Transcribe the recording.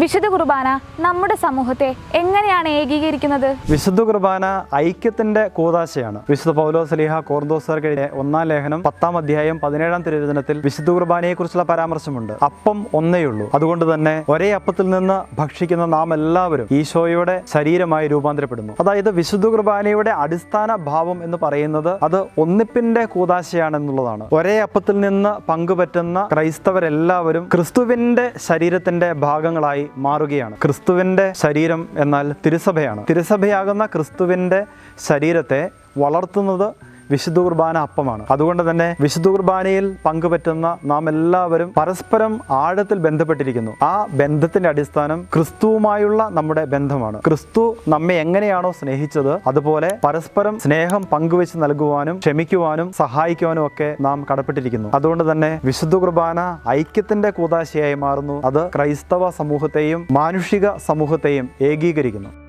വിശുദ്ധ കുർബാന നമ്മുടെ സമൂഹത്തെ എങ്ങനെയാണ് ഏകീകരിക്കുന്നത്? വിശുദ്ധ കുർബാന ഐക്യത്തിന്റെ കൂതാശയാണ്. വിശുദ്ധ പൗലോസ്ലിഹ കോർദോസർക്കെതിരെ ഒന്നാം ലേഖനം പത്താം അധ്യായം പതിനേഴാം തിരുവചനത്തിൽ വിശുദ്ധ കുർബാനയെ കുറിച്ചുള്ള പരാമർശമുണ്ട്. അപ്പം ഒന്നേയുള്ളൂ. അതുകൊണ്ട് തന്നെ ഒരേ അപ്പത്തിൽ നിന്ന് ഭക്ഷിക്കുന്ന നാം എല്ലാവരും ഈശോയുടെ ശരീരമായി രൂപാന്തരപ്പെടുന്നു. അതായത് വിശുദ്ധ കുർബാനയുടെ അടിസ്ഥാന ഭാവം എന്ന് പറയുന്നത് അത് ഒന്നിപ്പിന്റെ കൂതാശയാണെന്നുള്ളതാണ്. ഒരേ അപ്പത്തിൽ നിന്ന് പങ്കുപറ്റുന്ന ക്രൈസ്തവരെല്ലാവരും ക്രിസ്തുവിന്റെ ശരീരത്തിന്റെ ഭാഗങ്ങളായി മാറുകയാണ്. ക്രിസ്തുവിന്റെ ശരീരം എന്നാൽ തിരുസഭയാണ്. തിരുസഭയാകുന്ന ക്രിസ്തുവിന്റെ ശരീരത്തെ വളർത്തുന്നത് വിശുദ്ധ കുർബാന അപ്പമാണ് അതുകൊണ്ട് തന്നെ വിശുദ്ധ കുർബാനയിൽ പങ്കുപറ്റുന്ന നാം എല്ലാവരും പരസ്പരം ആഴത്തിൽ ബന്ധപ്പെട്ടിരിക്കുന്നു. ആ ബന്ധത്തിന്റെ അടിസ്ഥാനം ക്രിസ്തുവുമായുള്ള നമ്മുടെ ബന്ധമാണ്. ക്രിസ്തു നമ്മെ എങ്ങനെയാണോ സ്നേഹിച്ചത് അതുപോലെ പരസ്പരം സ്നേഹം പങ്കുവെച്ച് നൽകുവാനും ക്ഷമിക്കുവാനും സഹായിക്കുവാനും ഒക്കെ നാം കടപ്പെട്ടിരിക്കുന്നു. അതുകൊണ്ട് തന്നെ വിശുദ്ധ കുർബാന ഐക്യത്തിന്റെ കൂതാശയായി മാറുന്നു. അത് ക്രൈസ്തവ സമൂഹത്തെയും മാനുഷിക സമൂഹത്തെയും ഏകീകരിക്കുന്നു.